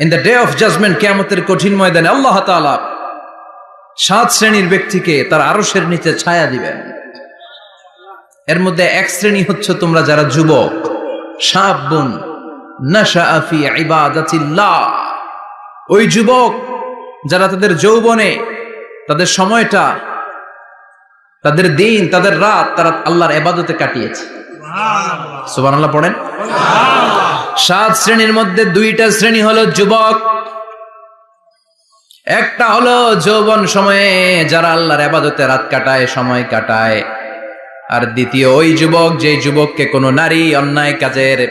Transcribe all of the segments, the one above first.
In the day of judgement কেয়ামতের কঠিন ময়দানে আল্লাহ তাআলা সাত শ্রেণির ব্যক্তিকে তার আরশের নিচে ছায়া দিবেন। এর মধ্যে এক শ্রেণি হচ্ছে তোমরা যারা যুবক ইবাদাতিল্লাহ। ওই যুবক যারা তাদের যৌবনে, তাদের সময়টা, তাদের দিন, তাদের রাত তারা আল্লাহর এবাদতে কাটিয়েছে। সুবহানাল্লাহ, পড়েন? সাত শ্রেণির মধ্যে দুইটা শ্রেণি হলো যুবক। একটা হলো যৌবন সময়ে যারা আল্লাহর আবাদতে রাত কাটায়, সময় কাটায়। আর দ্বিতীয়, ওই যুবক যে যুবককে কোনো নারী অন্যায় কাজের,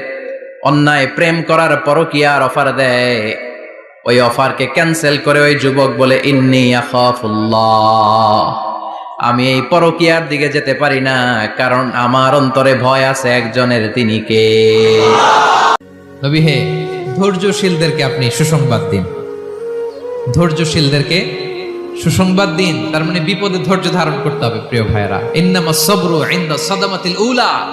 অন্যায় প্রেম করার পরকিয়ার অফার দেয়, ওই অফারকে ক্যান্সেল করে ওই যুবক বলে, ইন্নি আমি এই পরকিয়ার দিকে যেতে পারি না, কারণ আমার অন্তরে ভয় আছে একজনের তিনি কে? নবী হে, ধৈর্যশীলদেরকে আপনি সুসংবাদ দিন। ধৈর্যশীলদেরকে সুসংবাদ দিন। তার মানে বিপদে ধৈর্য ধারণ করতে হবে, প্রিয় ভাইরা ইন্নামা সবরু ইনদা সাদামাতিল উলা।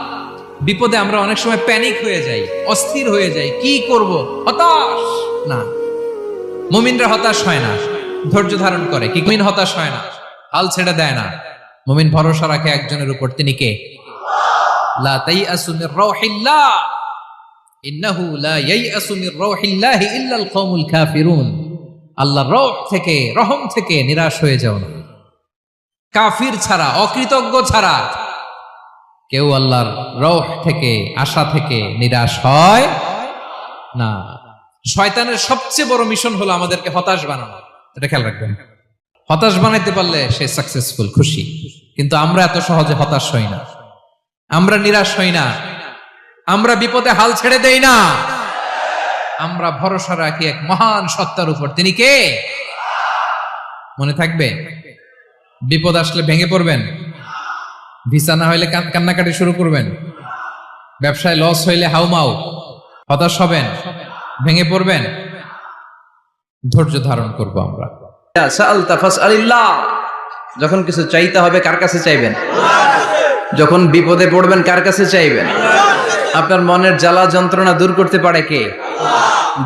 বিপদে আমরা অনেক সময় প্যানিক হয়ে যাই, অস্থির হয়ে যাই। কি করব? হতাশ? না। মুমিনরা হতাশ হয় না। ধৈর্য ধারণ করে। কি মুমিন হতাশ হয় না? হাল ছেড়ে দেয় না। মুমিন ভরসা রাখে একজনের উপর। তিনি কে? লা তাইআসু মির রাউহিল্লাহ। ইন্নাহু লা ইয়াইআসু মির রাউহিল্লাহি ইল্লাল কওমুল কাফিরুন। আল্লাহর রহ থেকে, রহম থেকে নিরাশ হয়ে যাও না। কাফির ছাড়া, অকৃতজ্ঞ ছাড়া কেউ আল্লাহর রহ থেকে, আশা থেকে নিরাশ হয় না। শয়তানের সবচেয়ে বড় মিশন হলো আমাদেরকে হতাশ বানানো। এটা খেয়াল রাখবেন। হতাশ বানাইতে পারলে সে সাকসেসফুল খুশি। কিন্তু আমরা এত সহজে হতাশ হই না। আমরা নিরাশ হই না। আমরা বিপদে হাল ছেড়ে দেই না। আমরা ভরসা রাখি এক মহান সত্তার উপর। তিনি কে? মনে থাকবে? বিপদ আসলে ভেঙে পড়বেন। ভিসা না হইলে কান্নাকাটি শুরু করবেন। ব্যবসায় লস হইলে হাউমাউ। হতাশ হবেন। ভেঙে পড়বেন। ধৈর্য ধারণ করব আমরা। যখন কিছু চাইতে হবে, কার কাছে চাইবেন? যখন বিপদে পড়বেন, কার কাছে চাইবেন? আপনার মনের জ্বালা যন্ত্রণা দূর করতে পারে কে?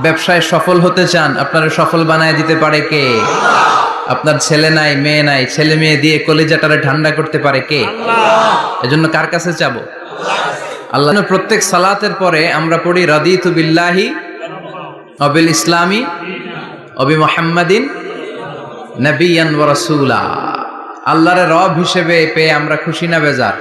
ব্যবসায় সফল হতে চান, আপনারা সফল বানায় দিতে পারে কে? আপনার ছেলে নাই, মেয়ে নাই, ছেলে মেয়ে দিয়ে কলেজাটারে ঠান্ডা করতে পারে কে? এজন্য কার কাছে চাবো? আল্লাহ প্রত্যেক সালাতের পরে আমরা পড়ি, রাদিতু বিল্লাহি অবিল ইসলামী অবি মোহাম্মদিন নবিয়ান ওয়া রাসূলা। আল্লাহর রব হিসেবে পেয়ে আমরা খুশি না বেজার?